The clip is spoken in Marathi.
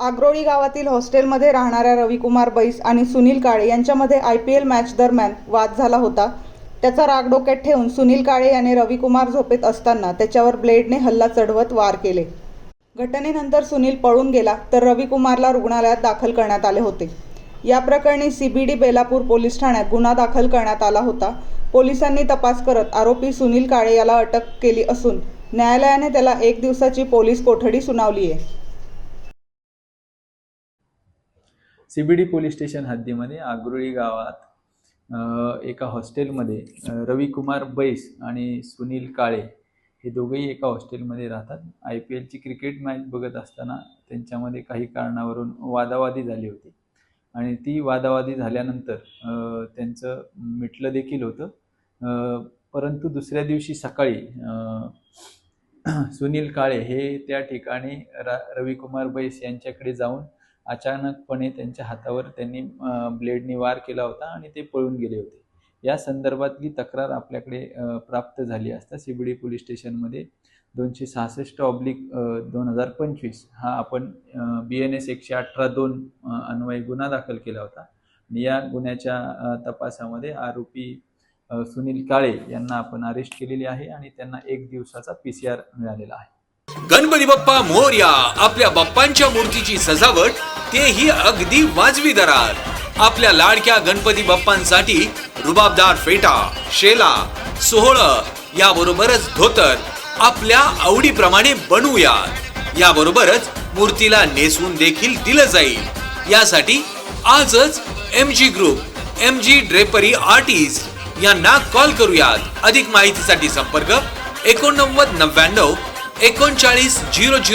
आग्रोळी गावातील हॉस्टेलमध्ये राहणाऱ्या रविकुमार बैस आणि सुनील काळे यांच्यामध्ये आय पी एल मॅच दरम्यान वाद झाला होता. त्याचा राग डोक्यात ठेवून सुनील काळे याने रविकुमार झोपेत असताना त्याच्यावर ब्लेडने हल्ला चढवत वार केले. घटनेनंतर सुनील पळून गेला तर रविकुमारला रुग्णालयात दाखल करण्यात आले होते. या प्रकरणी सीबीडी बेलापूर पोलीस ठाण्यात गुन्हा दाखल करण्यात आला होता. पोलिसांनी तपास करत आरोपी सुनील काळे याला अटक केली असून न्यायालयाने त्याला एक दिवसाची पोलीस कोठडी सुनावली आहे सीबीडी पोलीस स्टेशन हद्दीमध्ये आग्रोळी गावात एका हॉस्टेलमध्ये रविकुमार बैस आणि सुनील काळे हे दोघेही एका हॉस्टेलमध्ये राहतात. आय पी एलची क्रिकेट मॅच बघत असताना त्यांच्यामध्ये काही कारणावरून वादावादी झाली होती. आणि ती वादावादी झाल्यानंतर त्यांचं मिटलं देखील होतं. परंतु दुसऱ्या दिवशी सकाळी सुनील काळे हे त्या ठिकाणी रा रविकुमार बैस यांच्याकडे जाऊन अचानकपणे त्यांच्या हातावर त्यांनी ब्लेडने ब्लेडनी वार केला होता आणि ते पळून गेले होते. या संदर्भातली तक्रार आपल्याकडे प्राप्त झाली असता सी पोलीस स्टेशनमध्ये दोनशे सहासष्ट ऑब्लिक दोन हजार पंचवीस हा आपण बी एन एस एकशे अठरा दोन अन्वय गुन्हा दाखल केला होता. आणि या गुन्ह्याच्या तपासामध्ये आरोपी सुनील काळे यांना आपण अरेस्ट केलेली आहे आणि त्यांना एक दिवसाचा पी सी आर मिळालेला आहे. गणपती बाप्पा मोर्या आपल्या बाप्पांच्या मूर्तीची सजावट तेही अगदी वाजवी दरात. आपल्या लाडक्या गणपती बाप्पांसाठी रुबाबदार फेटा शेला सोहळ याबरोबरच धोतर आपल्या आवडीप्रमाणे बनवूयात. याबरोबरच मूर्तीला नेसवून देखील दिलं जाईल. यासाठी आजच M G group M G drapery artist यांना कॉल करूयात. अधिक माहितीसाठी संपर्क एकोणनव्वद नव्याण्णव एकोणचाळीस झिरो झिरो